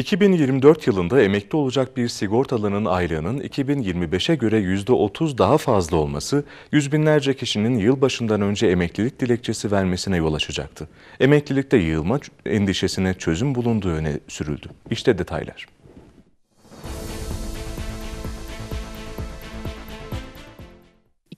2024 yılında emekli olacak bir sigortalının aylığının 2025'e göre %30 daha fazla olması, yüz binlerce kişinin yılbaşından önce emeklilik dilekçesi vermesine yol açacaktı. Emeklilikte yığılma endişesine çözüm bulunduğu öne sürüldü. İşte detaylar.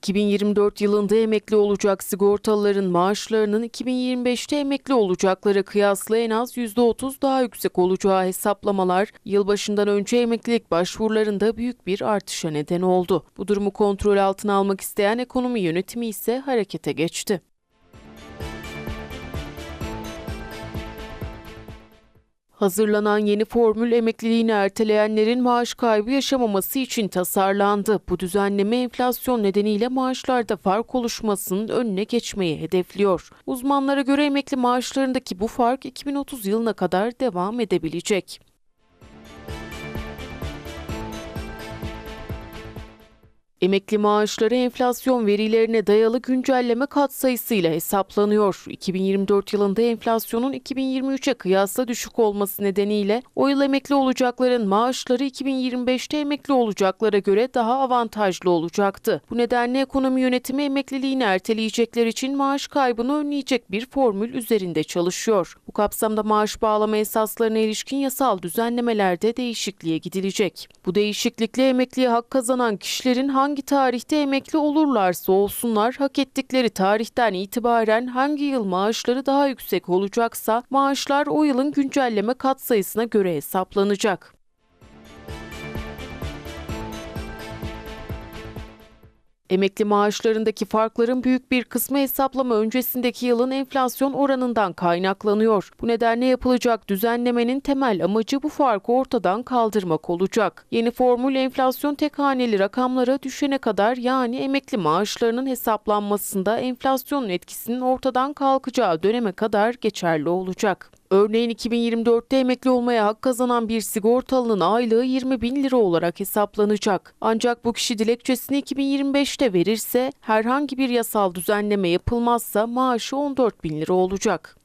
...2024 yılında emekli olacak sigortalıların maaşlarının 2025'te emekli olacaklara kıyasla en az %30 daha yüksek olacağı hesaplamalar... ...yılbaşından önce emeklilik başvurularında büyük bir artışa neden oldu. Bu durumu kontrol altına almak isteyen ekonomi yönetimi ise harekete geçti. Hazırlanan yeni formül emekliliğini erteleyenlerin maaş kaybı yaşamaması için tasarlandı. Bu düzenleme enflasyon nedeniyle maaşlarda fark oluşmasının önüne geçmeyi hedefliyor. Uzmanlara göre emekli maaşlarındaki bu fark 2030 yılına kadar devam edebilecek. Emekli maaşları enflasyon verilerine dayalı güncelleme katsayısıyla hesaplanıyor. 2024 yılında enflasyonun 2023'e kıyasla düşük olması nedeniyle o yıl emekli olacakların maaşları 2025'te emekli olacaklara göre daha avantajlı olacaktı. Bu nedenle ekonomi yönetimi emekliliğini erteleyecekler için maaş kaybını önleyecek bir formül üzerinde çalışıyor. Bu kapsamda maaş bağlama esaslarına ilişkin yasal düzenlemelerde değişikliğe gidilecek. Bu değişiklikle emekliye hak kazanan kişilerin hangi tarihte emekli olurlarsa olsunlar hak ettikleri tarihten itibaren hangi yıl maaşları daha yüksek olacaksa maaşlar o yılın güncelleme katsayısına göre hesaplanacak. Emekli maaşlarındaki farkların büyük bir kısmı hesaplama öncesindeki yılın enflasyon oranından kaynaklanıyor. Bu nedenle yapılacak düzenlemenin temel amacı bu farkı ortadan kaldırmak olacak. Yeni formül enflasyon tek haneli rakamlara düşene kadar yani emekli maaşlarının hesaplanmasında enflasyonun etkisinin ortadan kalkacağı döneme kadar geçerli olacak. Örneğin 2024'te emekli olmaya hak kazanan bir sigortalının aylığı 20 bin lira olarak hesaplanacak. Ancak bu kişi dilekçesini 2025'te verirse herhangi bir yasal düzenleme yapılmazsa maaşı 14 bin lira olacak.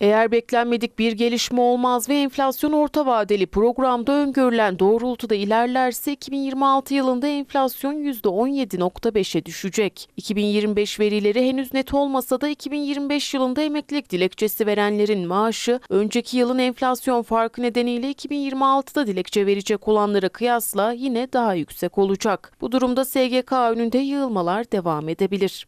Eğer beklenmedik bir gelişme olmaz ve enflasyon orta vadeli programda öngörülen doğrultuda ilerlerse 2026 yılında enflasyon %17.5'e düşecek. 2025 verileri henüz net olmasa da 2025 yılında emeklilik dilekçesi verenlerin maaşı önceki yılın enflasyon farkı nedeniyle 2026'da dilekçe verecek olanlara kıyasla yine daha yüksek olacak. Bu durumda SGK önünde yığılmalar devam edebilir.